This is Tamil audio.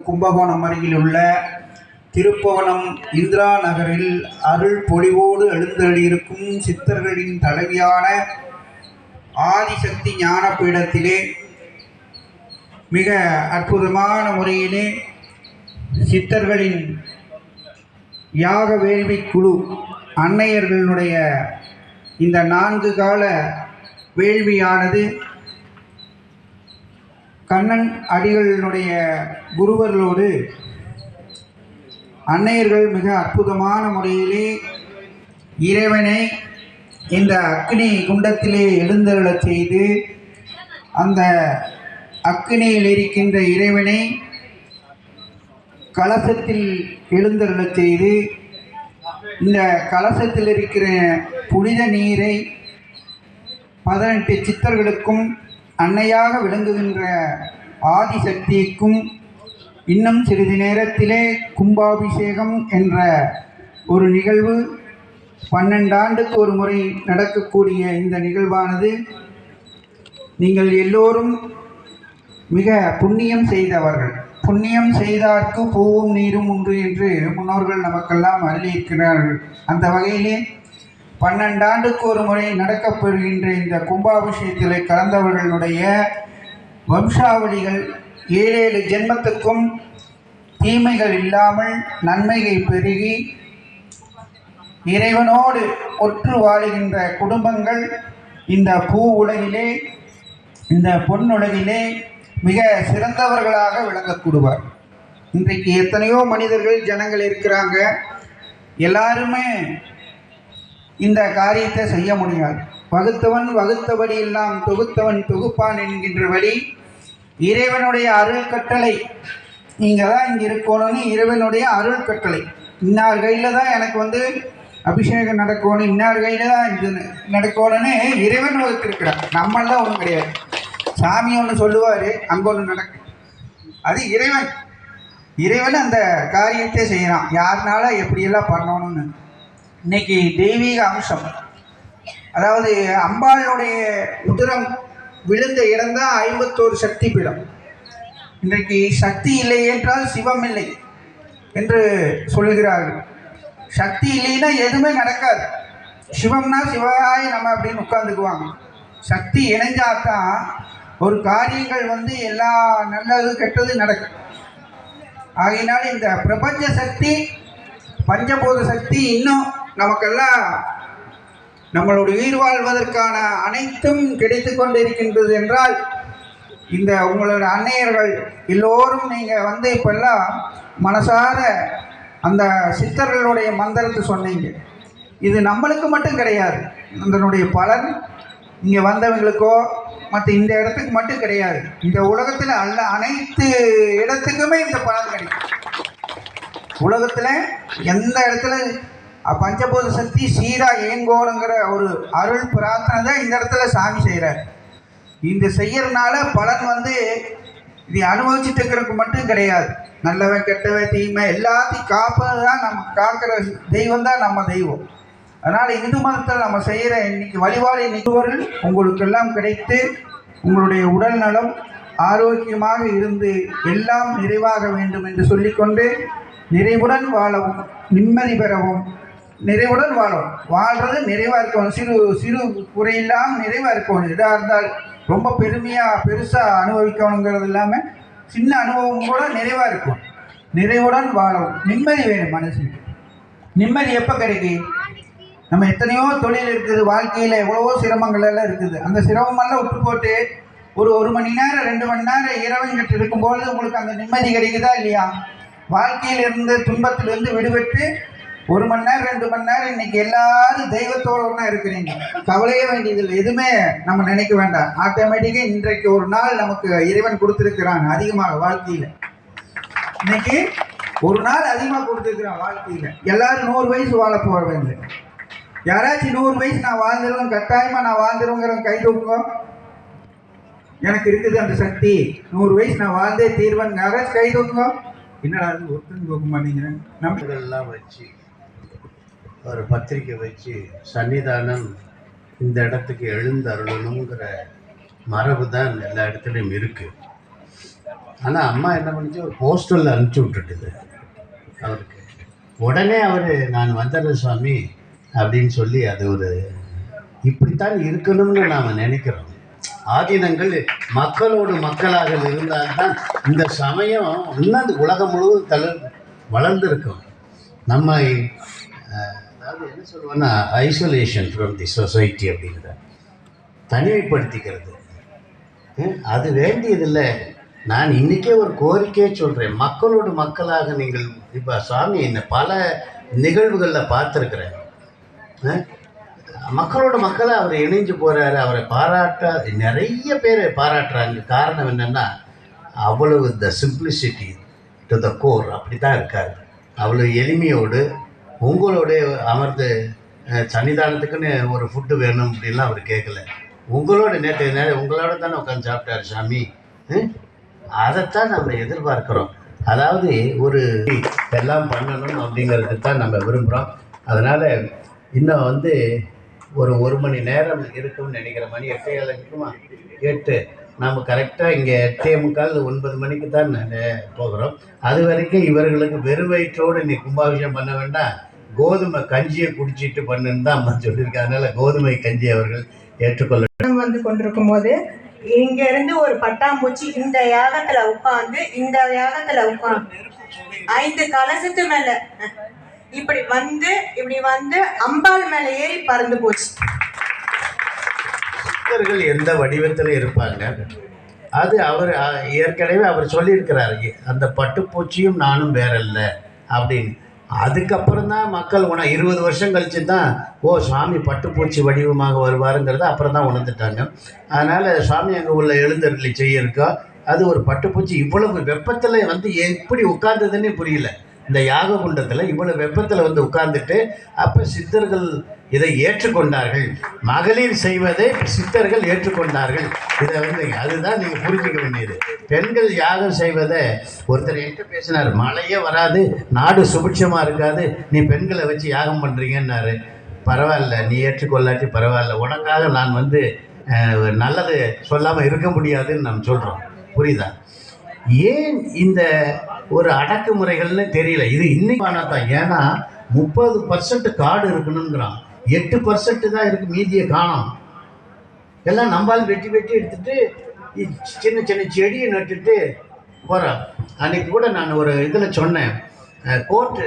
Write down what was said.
கும்பகோணம் அருகில் உள்ள திருப்பவனம் இந்திரா நகரில் அருள் பொலிவோடு எழுந்தருளியிருக்கும் சித்தர்களின் தலைவியான ஆதிசக்தி ஞானப்பீடத்திலே மிக அற்புதமான முறையிலே சித்தர்களின் யாக வேள்வி குழு அன்னையர்களுடைய இந்த நான்கு கால வேள்வியானது கண்ணன் அடிகளினுடைய குருவர்களோடு அன்னையர்கள் மிக அற்புதமான முறையிலே இறைவனை இந்த அக்னி குண்டத்திலே எழுந்தருளச் செய்து அந்த அக்னியில் இருக்கின்ற இறைவனை கலசத்தில் எழுந்தருளச் செய்து இந்த கலசத்தில் இருக்கிற புனித நீரை பதினெட்டு சித்தர்களுக்கும் அன்னையாக விளங்குகின்ற ஆதிசக்திக்கும் இன்னும் சிறிது நேரத்திலே கும்பாபிஷேகம் என்ற ஒரு நிகழ்வு பன்னெண்டு ஆண்டுக்கு ஒரு முறை நடக்கக்கூடிய இந்த நிகழ்வானது. நீங்கள் எல்லோரும் மிக புண்ணியம் செய்தவர்கள். புண்ணியம் செய்தார்க்கு பூவும் நீரும் உண்டு என்று முன்னோர்கள் நமக்கெல்லாம் அருளியிருக்கிறார்கள். அந்த வகையிலே பன்னெண்டாண்டுக்கு ஒரு முறை நடக்கப்பெறுகின்ற இந்த கும்பாபிஷேகத்தில் கலந்தவர்களுடைய வம்சாவளிகள் ஏழேழு ஜென்மத்துக்கும் தீமைகள் இல்லாமல் நன்மைகள் பெருகி இறைவனோடு ஒற்று வாழுகின்ற குடும்பங்கள் இந்த பூ உலகிலே இந்த பொன் உலகிலே மிக சிறந்தவர்களாக விளங்கக்கூடுவார். இன்றைக்கு எத்தனையோ மனிதர்கள் ஜனங்கள் இருக்கிறாங்க. எல்லாருமே இந்த காரியத்தை செய்ய முடியாது. வகுத்தவன் வகுத்தபடி எல்லாம் தொகுத்தவன் தொகுப்பான் என்கின்றபடி இறைவனுடைய அருள் கட்டளை. நீங்கள் தான் இங்கே இருக்கணும்னு இறைவனுடைய அருள் கட்டளை. இன்னார் கையில் தான் எனக்கு வந்து அபிஷேகம் நடக்கணும் இன்னார் கையில் தான் இது நடக்கணும்னு இறைவன் வகுத்திருக்கிறார். நம்மளாம் ஒன்றும் கிடையாது. சாமி ஒன்று சொல்லுவார் அங்கே ஒன்று நடக்கும். அது இறைவன். இறைவன் அந்த காரியத்தை செய்கிறான் யாருனால எப்படியெல்லாம் பண்ணணும்? இன்னைக்கு தெய்வீக அம்சம். அதாவது அம்பாளுடைய உதிரம் விழுந்த இடம்தான் ஐம்பத்தோரு சக்தி பீடம் இன்றைக்கு சக்தி இல்லை என்றால் சிவம் இல்லை என்று சொல்கிறார்கள். சக்தி இல்லைன்னா எதுவுமே நடக்காது. சிவம்னா சிவாய் நம்ம அப்படின்னு உட்காந்துக்குவாங்க சக்தி இணைஞ்சாதான் ஒரு காரியங்கள் வந்து எல்லா நல்லது கெட்டது நடக்கும். ஆகையினால இந்த பிரபஞ்ச சக்தி பஞ்சபூத சக்தி இன்னும் நமக்கெல்லாம் நம்மளுடைய உயிர் வாழ்வதற்கான அனைத்தும் கிடைத்து கொண்டிருக்கின்றது என்றால் இந்த உங்களோட அன்னையர்கள் எல்லோரும் நீங்கள் வந்து இப்பெல்லாம் மனசார அந்த சித்தர்களுடைய மந்திரத்தை சொன்னீங்க. இது நம்மளுக்கு மட்டும் கிடையாது. அதனுடைய பலன் இங்கே வந்தவங்களுக்கோ மற்ற இந்த இடத்துக்கு மட்டும் கிடையாது. இந்த உலகத்தில் அல்ல அனைத்து இடத்துக்குமே இந்த பலன் கிடைக்கும். உலகத்தில் எந்த இடத்துல பஞ்சபூத சக்தி சீரா இயங்கோணுங்கிற ஒரு அருள் பிரார்த்தனை தான் இந்த இடத்துல சாமி செய்கிறார் இந்த செய்யறதுனால பலன் வந்து இதை அனுபவிச்சுட்டு இருக்கிறதுக்கு மட்டும் கிடையாது. நல்லவன் கெட்டவன் தீமை எல்லாத்தையும் காப்பது தான் நம்ம காக்கிற தெய்வம் தான் நம்ம தெய்வம். அதனால் இந்து மதத்தில் நம்ம செய்கிற இன்னைக்கு வழிபாடு நிகழ்வுகள் உங்களுக்கெல்லாம் கிடைத்து உங்களுடைய உடல் நலம் ஆரோக்கியமாக இருந்து எல்லாம் நிறைவாக வேண்டும் என்று சொல்லிக்கொண்டு நிறைவுடன் வாழவும் நிம்மதி பெறவும் நிறைவுடன் வாழும். வாழ்றது நிறைவாக இருக்கணும். சிறு சிறு குறையில்லாமல் நிறைவாக இருக்கணும். இதாக இருந்தால் ரொம்ப பெருமையாக பெருசாக அனுபவிக்கணுங்கிறது இல்லாமல் சின்ன அனுபவம் கூட நிறைவாக இருக்கும். நிறைவுடன் வாழவும் நிம்மதி வேணும் மனசுக்கு. நிம்மதி எப்போ கிடைக்கும் நம்ம எத்தனையோ தொழில் இருக்குது. வாழ்க்கையில் எவ்வளவோ சிரமங்கள் எல்லாம் இருக்குது. அந்த சிரமமெல்லாம் விட்டு போட்டு ஒரு ஒரு மணி நேரம் ரெண்டு மணி நேரம் இரவுங்கிட்டு இருக்கும்போது உங்களுக்கு அந்த நிம்மதி கிடைக்குதா இல்லையா? வாழ்க்கையில் இருந்து துன்பத்திலிருந்து விடுபட்டு ஒரு மணி நேரம் ரெண்டு மணி நேரம் இன்னைக்கு எல்லாரும் தெய்வத்தோட ஒன்றா இருக்கிறீங்க. கவலையே வேண்டியதில்லை. எதுவுமே நம்ம நினைக்க வேண்டாம். ஆட்டோமேட்டிக்காக இன்றைக்கு ஒரு நாள் நமக்கு இறைவன் கொடுத்துருக்கிறான் அதிகமாக வாழ்க்கையில். இன்னைக்கு ஒரு நாள் அதிகமாக கொடுத்துருக்குறான் வாழ்க்கையில். எல்லாரும் நூறு வயசு வாழ போகிறவங்க யாராச்சும் நூறு வயசு நான் வாழ்ந்துருவேன் கட்டாயமாக நான் வாழ்ந்துருவேங்கிறவங்க கை தூக்குங்க. எனக்கு இருக்குது அந்த சக்தி. நூறு வயசு நான் வாழ்ந்தே தீர்வேன். யாராச்சும் கை தூக்குங்க. என்னடா இது ஒருத்தன் தூக்க மாட்டேங்கிறேன். நம்பி எல்லாம் வச்சு ஒரு பத்திரிக்கை வச்சு சன்னிதானம் இந்த இடத்துக்கு எழுந்தருளணுங்கிற மரபு தான் எல்லா இடத்துலையும் இருக்குது ஆனால் அம்மா என்ன பண்ணிச்சு? ஒரு போஸ்டரில் அனுப்பிச்சி விட்டுட்டுது. அவருக்கு. உடனே அவர் நான் வந்துடுறேன் சுவாமி அப்படின்னு சொல்லி அது ஒரு இப்படித்தான் இருக்கணும்னு நாம் நினைக்கிறோம். ஆதீனங்கள் மக்களோடு மக்களாக இருந்தால்தான் இந்த சமயம் இன்னும் அந்த உலகம் முழுவதும் தள வளர்ந்துருக்கும். நம்ம அதாவது என்ன சொல்லுவேன்னா ஐசோலேஷன் ஃப்ரம் தி சொசைட்டி அப்படிங்கிறத தனிமைப்படுத்திக்கிறது. அது வேண்டியதில்லை. நான் இன்றைக்கே ஒரு கோரிக்கையே சொல்கிறேன் மக்களோடு மக்களாக நீங்கள் இப்போ சாமி என்ன பல நிகழ்வுகளில் பார்த்துருக்குறேன். மக்களோட மக்களாக அவர் இணைஞ்சு போகிறாரு அவரை பாராட்ட நிறைய பேர் பாராட்டுறாங்க. காரணம் என்னென்னா அவ்வளவு the simplicity to the core அப்படி தான் இருக்கார். அவ்வளோ எளிமையோடு உங்களுடைய அமர்ந்து சன்னிதானத்துக்குன்னு ஒரு ஃபுட்டு வேணும் அப்படின்லாம் அவர் கேட்கல உங்களோட நேற்று நேரம் உங்களோட தானே உட்காந்து சாப்பிட்டாரு சாமி அதைத்தான் நம்ம எதிர்பார்க்குறோம். அதாவது ஒரு எல்லாம் பண்ணணும் அப்படிங்கிறது தான் நம்ம விரும்புகிறோம் அதனால் இன்னும் வந்து ஒரு ஒரு மணி நேரம் இருக்கும்னு நினைக்கிற மணி எட்டே இருக்குமா எட்டு. நம்ம கரெக்டாக இங்கே எட்டே முக்கால் ஒன்பது மணிக்கு தான் போகிறோம். அது வரைக்கும் இவர்களுக்கு வெறும் வயிற்றோடு நீ கும்பாபிஷேகம் பண்ண வேண்டாம். கோதுமை கஞ்சியை குடிச்சிட்டு பண்ணுன்னு தான் அம்மா சொல்லியிருக்காங்க அதனால் கோதுமை கஞ்சி அவர்கள் ஏற்றுக்கொள்ள வந்து கொண்டிருக்கும் போது இங்க இருந்து ஒரு பட்டாம்பூச்சி இந்த யாகத்துல உட்கார்ந்து இந்த யாகத்துல உட்கார்ந்து ஐந்து கலசத்து மேல இப்படி வந்து இப்படி வந்து அம்பாள் மேல ஏறி பறந்து போச்சு. சித்தர்கள் எந்த வடிவத்தில் இருப்பாங்க? அது அவர் ஏற்கனவே அவர் சொல்லியிருக்கிறார் அந்த பட்டுப்பூச்சியும் நானும் வேறல்ல அப்படின்னு. அதுக்கப்புறம் தான் மக்கள் உண இருபது வருஷம் கழிச்சு தான் ஓ சுவாமி பட்டுப்பூச்சி வடிவமாக வருவாருங்கிறத அப்புறம் தான் உணர்ந்துட்டாங்க. அதனால் சுவாமி அங்கே உள்ள எழுந்தருளி செய்யிருக்கோம் அது ஒரு பட்டுப்பூச்சி இவ்வளவு வெப்பத்தில் வந்து எப்படி உட்கார்ந்ததுன்னே புரியல. இந்த யாக குண்டத்தில் இவ்வளவு வெப்பத்தில் வந்து உட்கார்ந்துட்டு அப்போ சித்தர்கள் இதை ஏற்றுக்கொண்டார்கள். மகளிர் செய்வதை சித்தர்கள் ஏற்றுக்கொண்டார்கள். இதை வந்து அதுதான் நீங்கள் புரிஞ்சுக்க வேண்டியது. பெண்கள் யாகம் செய்வதை ஒருத்தர் என்கிட்ட பேசினார் மழையே வராது நாடு சுபிட்சமாக இருக்காது நீ பெண்களை வச்சு யாகம் பண்ணுறீங்கன்னாரு பரவாயில்ல நீ ஏற்றுக்கொள்ளாட்டி பரவாயில்ல உனக்காக நான் வந்து நல்லது சொல்லாமல் இருக்க முடியாதுன்னு நம்ம சொல்கிறோம் புரியுதா? ஏன் இந்த ஒரு அடக்குமுறைகள்னு தெரியல. இது இன்னைக்கு தான் ஏன்னா முப்பது பர்சன்ட் காடு இருக்கணுங்கிறான் எட்டு பர்சன்ட் தான் இருக்கு மீதியை காணும். எல்லாம் நம்மால் வெட்டி வெட்டி எடுத்துட்டு இ- சின்ன சின்ன செடியை நட்டுட்டு போகிறான் அன்னைக்கு கூட நான் ஒரு இதில் சொன்னேன். கோர்ட்டு